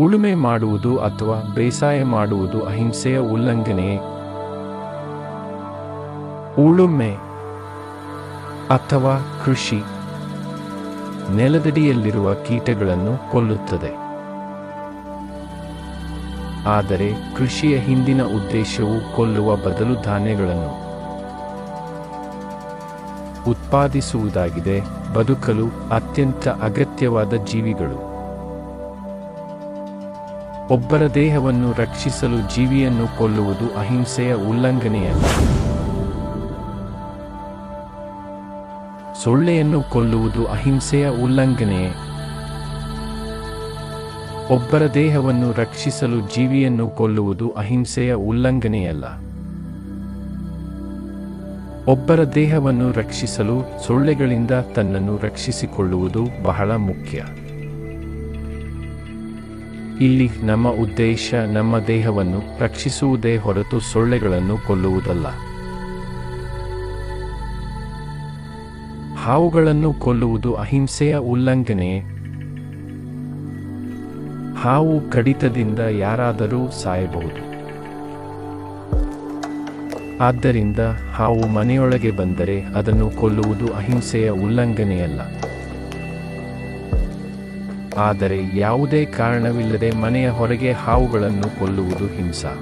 ಉಳುಮೆ ಮಾಡುವುದು ಅಥವಾ ಬೇಸಾಯ ಮಾಡುವುದು ಅಹಿಂಸೆಯ ಉಲ್ಲಂಘನೆಯೇ? ಉಳುಮೆ ಅಥವಾ ಕೃಷಿ ನೆಲದಡಿಯಲ್ಲಿರುವ ಕೀಟಗಳನ್ನು ಕೊಲ್ಲುತ್ತದೆ. ಆದರೆ ಕೃಷಿಯ ಹಿಂದಿನ ಉದ್ದೇಶವು ಕೊಲ್ಲುವ ಬದಲು ಧಾನ್ಯಗಳನ್ನು ಉತ್ಪಾದಿಸುವುದಾಗಿದೆ. ಬದುಕಲು ಅತ್ಯಂತ ಅಗತ್ಯವಾದ ಜೀವಿಗಳು. ಒಬ್ಬರ ದೇಹವನ್ನು ರಕ್ಷಿಸಲು ಜೀವಿಯನ್ನು ಕೊಲ್ಲುವುದು ಅಹಿಂಸೆಯ ಉಲ್ಲಂಘನೆಯಲ್ಲ. ಸೊಳ್ಳೆಯನ್ನು ಕೊಲ್ಲುವುದು ಅಹಿಂಸೆಯ ಉಲ್ಲಂಘನೆಯೇ? ಒಬ್ಬರ ದೇಹವನ್ನು ರಕ್ಷಿಸಲು ಜೀವಿಯನ್ನು ಕೊಲ್ಲುವುದು ಅಹಿಂಸೆಯ ಉಲ್ಲಂಘನೆಯಲ್ಲ. ಒಬ್ಬರ ದೇಹವನ್ನು ರಕ್ಷಿಸಲು ಸೊಳ್ಳೆಗಳಿಂದ ತನ್ನನ್ನು ರಕ್ಷಿಸಿಕೊಳ್ಳುವುದು ಬಹಳ ಮುಖ್ಯ. ಇಲ್ಲಿ ನಮ್ಮ ಉದ್ದೇಶ ನಮ್ಮ ದೇಹವನ್ನು ರಕ್ಷಿಸುವುದೇ ಹೊರತು ಸೊಳ್ಳೆಗಳನ್ನು ಕೊಲ್ಲುವುದಲ್ಲ. ಹಾವುಗಳನ್ನು ಕೊಲ್ಲುವುದು ಅಹಿಂಸೆಯ ಉಲ್ಲಂಘನೆ. ಹಾವು ಕಡಿತದಿಂದ ಯಾರಾದರೂ ಸಾಯಬಹುದು. ಆದ್ದರಿಂದ ಹಾವು ಮನೆಯೊಳಗೆ ಬಂದರೆ ಅದನ್ನು ಕೊಲ್ಲುವುದು ಅಹಿಂಸೆಯ ಉಲ್ಲಂಘನೆಯಲ್ಲ. ಆದರೆ ಯಾವುದೇ ಕಾರಣವಿಲ್ಲದೆ ಮನೆಯ ಹೊರಗೆ ಹಾವುಗಳನ್ನು ಕೊಲ್ಲುವುದು ಹಿಂಸಾ.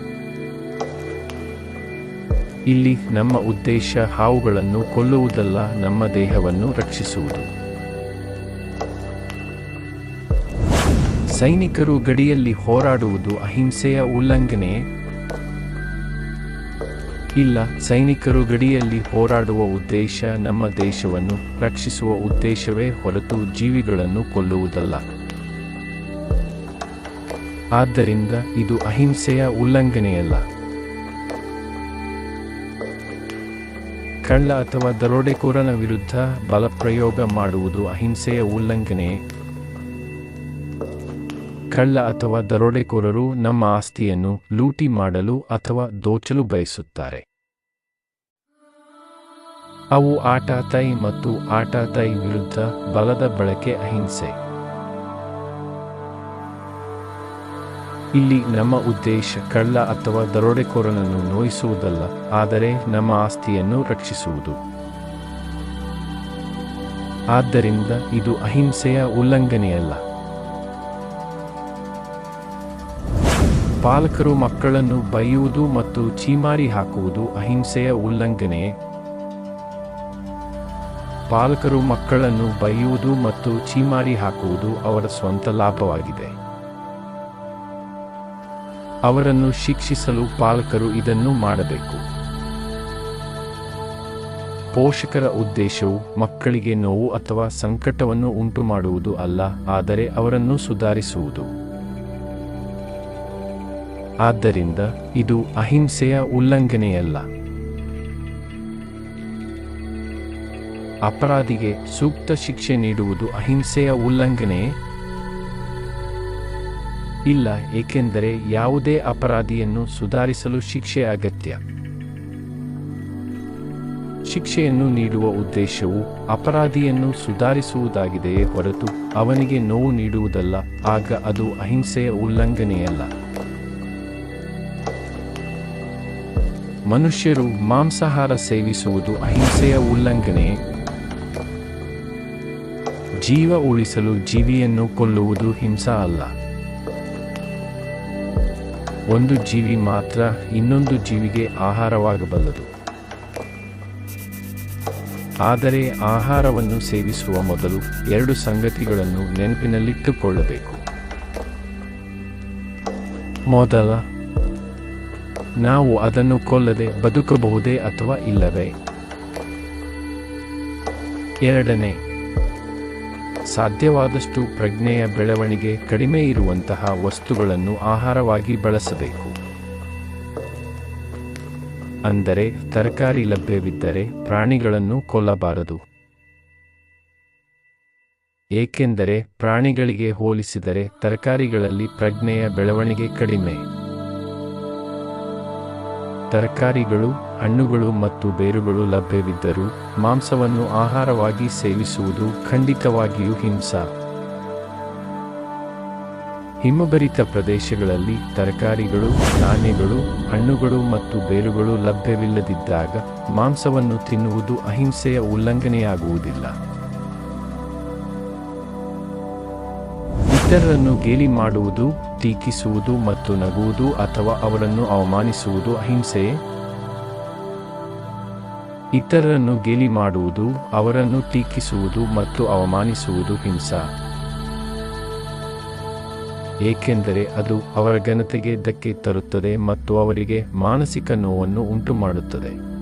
ಇಲ್ಲಿ ನಮ್ಮ ಉದ್ದೇಶ ಹಾವುಗಳನ್ನು ಕೊಲ್ಲುವುದಲ್ಲ, ನಮ್ಮ ದೇಹವನ್ನು ರಕ್ಷಿಸುವುದು. ಸೈನಿಕರು ಗಡಿಯಲ್ಲಿ ಹೋರಾಡುವುದು ಅಹಿಂಸೆಯ ಉಲ್ಲಂಘನೆ. ಇಲ್ಲ, ಸೈನಿಕರು ಗಡಿಯಲ್ಲಿ ಹೋರಾಡುವ ಉದ್ದೇಶ ನಮ್ಮ ದೇಶವನ್ನು ರಕ್ಷಿಸುವ ಉದ್ದೇಶವೇ ಹೊರತು ಜೀವಿಗಳನ್ನು ಕೊಲ್ಲುವುದಲ್ಲ. ಆದ್ದರಿಂದ ಇದು ಅಹಿಂಸೆಯ ಉಲ್ಲಂಘನೆಯಲ್ಲ. ಕಳ್ಳ ಅಥವಾ ದರೋಡೆಕೋರನ ವಿರುದ್ಧ ಬಲಪ್ರಯೋಗ ಮಾಡುವುದು ಅಹಿಂಸೆಯ ಉಲ್ಲಂಘನೆ. ಕಳ್ಳ ಅಥವಾ ದರೋಡೆಕೋರರು ನಮ್ಮ ಆಸ್ತಿಯನ್ನು ಲೂಟಿ ಮಾಡಲು ಅಥವಾ ದೋಚಲು ಬಯಸುತ್ತಾರೆ. ಅವು ಆಟ ತೈ ಮತ್ತು ಆಟ ವಿರುದ್ಧ ಬಲದ ಬಳಕೆ ಅಹಿಂಸೆ. ಇಲ್ಲಿ ನಮ್ಮ ಉದ್ದೇಶ ಕಳ್ಳ ಅಥವಾ ದರೋಡೆಕೋರನನ್ನು ನೋಯಿಸುವುದಲ್ಲ, ಆದರೆ ನಮ್ಮ ಆಸ್ತಿಯನ್ನು ರಕ್ಷಿಸುವುದು. ಆದ್ದರಿಂದ ಇದು ಅಹಿಂಸೆಯ ಉಲ್ಲಂಘನೆಯಲ್ಲ. ಪಾಲಕರು ಮಕ್ಕಳನ್ನು ಬೈಯುವುದು ಮತ್ತು ಚೀಮಾರಿ ಹಾಕುವುದು ಅಹಿಂಸೆಯ ಉಲ್ಲಂಘನೆಯೇ? ಪಾಲಕರು ಮಕ್ಕಳನ್ನು ಬೈಯುವುದು ಮತ್ತು ಚೀಮಾರಿ ಹಾಕುವುದು ಅವರ ಸ್ವಂತ ಲಾಭವಾಗಿದೆ. ಅವರನ್ನು ಶಿಕ್ಷಿಸಲು ಪಾಲಕರು ಇದನ್ನು ಮಾಡಬೇಕು. ಪೋಷಕರ ಉದ್ದೇಶವು ಮಕ್ಕಳಿಗೆ ನೋವು ಅಥವಾ ಸಂಕಟವನ್ನು ಉಂಟುಮಾಡುವುದು ಅಲ್ಲ, ಆದರೆ ಅವರನ್ನು ಸುಧಾರಿಸುವುದು. ಆದ್ದರಿಂದ ಇದು ಅಹಿಂಸೆಯ ಉಲ್ಲಂಘನೆಯಲ್ಲ. ಅಪರಾಧಿಗೆ ಸೂಕ್ತ ಶಿಕ್ಷೆ ನೀಡುವುದು ಅಹಿಂಸೆಯ ಉಲ್ಲಂಘನೆಯೇ? ಇಲ್ಲ, ಏಕೆಂದರೆ ಯಾವುದೇ ಅಪರಾಧಿಯನ್ನು ಸುಧಾರಿಸಲು ಶಿಕ್ಷೆ ಅಗತ್ಯ. ಶಿಕ್ಷೆಯನ್ನು ನೀಡುವ ಉದ್ದೇಶವು ಅಪರಾಧಿಯನ್ನು ಸುಧಾರಿಸುವುದಾಗಿದೆಯೇ ಹೊರತು ಅವನಿಗೆ ನೋವು ನೀಡುವುದಲ್ಲ, ಆಗ ಅದು ಅಹಿಂಸೆಯ ಉಲ್ಲಂಘನೆಯಲ್ಲ. ಮನುಷ್ಯರು ಮಾಂಸಾಹಾರ ಸೇವಿಸುವುದು ಅಹಿಂಸೆಯ ಉಲ್ಲಂಘನೆಯೇ ಜೀವ ಉಳಿಸಲು ಜೀವಿಯನ್ನು ಕೊಲ್ಲುವುದು ಹಿಂಸಾ ಅಲ್ಲ. ಒಂದು ಜೀವಿ ಮಾತ್ರ ಇನ್ನೊಂದು ಜೀವಿಗೆ ಆಹಾರವಾಗಬಲ್ಲದು. ಆದರೆ ಆಹಾರವನ್ನು ಸೇವಿಸುವ ಮೊದಲು ಎರಡು ಸಂಗತಿಗಳನ್ನು ನೆನಪಿನಲ್ಲಿಟ್ಟುಕೊಳ್ಳಬೇಕು. ಮೊದಲ, ನಾವು ಅದನ್ನು ಕೊಲ್ಲದೆ ಬದುಕಬಹುದೇ ಅಥವಾ ಇಲ್ಲವೇ? ಎರಡನೇ ಸಾಧ್ಯವಾದಷ್ಟು ಪ್ರಜ್ಞೆಯ ಬೆಳವಣಿಗೆ ಕಡಿಮೆ ಇರುವಂತಹ ವಸ್ತುಗಳನ್ನು ಆಹಾರವಾಗಿ ಬಳಸಬೇಕು. ಅಂದರೆ ತರಕಾರಿ ಲಭ್ಯವಿದ್ದರೆ ಪ್ರಾಣಿಗಳನ್ನು ಕೊಲ್ಲಬಾರದು. ಏಕೆಂದರೆ ಪ್ರಾಣಿಗಳಿಗೆ ಹೋಲಿಸಿದರೆ ತರಕಾರಿಗಳಲ್ಲಿ ಪ್ರಜ್ಞೆಯ ಬೆಳವಣಿಗೆ ಕಡಿಮೆ. ತರಕಾರಿಗಳು, ಹಣ್ಣುಗಳು ಮತ್ತು ಬೇರುಗಳು ಲಭ್ಯವಿದ್ದರೂ ಮಾಂಸವನ್ನು ಆಹಾರವಾಗಿ ಸೇವಿಸುವುದು ಖಂಡಿತವಾಗಿಯೂ ಹಿಂಸಾ. ಹಿಮಭರಿತ ಪ್ರದೇಶಗಳಲ್ಲಿ ತರಕಾರಿಗಳು, ಧಾನ್ಯಗಳು, ಹಣ್ಣುಗಳು ಮತ್ತು ಬೇರುಗಳು ಲಭ್ಯವಿಲ್ಲದಿದ್ದಾಗ ಮಾಂಸವನ್ನು ತಿನ್ನುವುದು ಅಹಿಂಸೆಯ ಉಲ್ಲಂಘನೆಯಾಗುವುದಿಲ್ಲ. ಇತರರನ್ನು ಗೇಲಿ ಮಾಡುವುದು, ಟೀಕಿಸುವುದು ಮತ್ತು ನಗುವುದು ಅಥವಾ ಅವರನ್ನು ಅವಮಾನಿಸುವುದು ಅಹಿಂಸೆ. ಇತರರನ್ನು ಗೇಲಿ ಮಾಡುವುದು, ಅವರನ್ನು ಟೀಕಿಸುವುದು ಮತ್ತು ಅವಮಾನಿಸುವುದು ಹಿಂಸಾ. ಏಕೆಂದರೆ ಅದು ಅವರ ಘನತೆಗೆ ಧಕ್ಕೆ ತರುತ್ತದೆ ಮತ್ತು ಅವರಿಗೆ ಮಾನಸಿಕ ನೋವನ್ನು ಉಂಟುಮಾಡುತ್ತದೆ.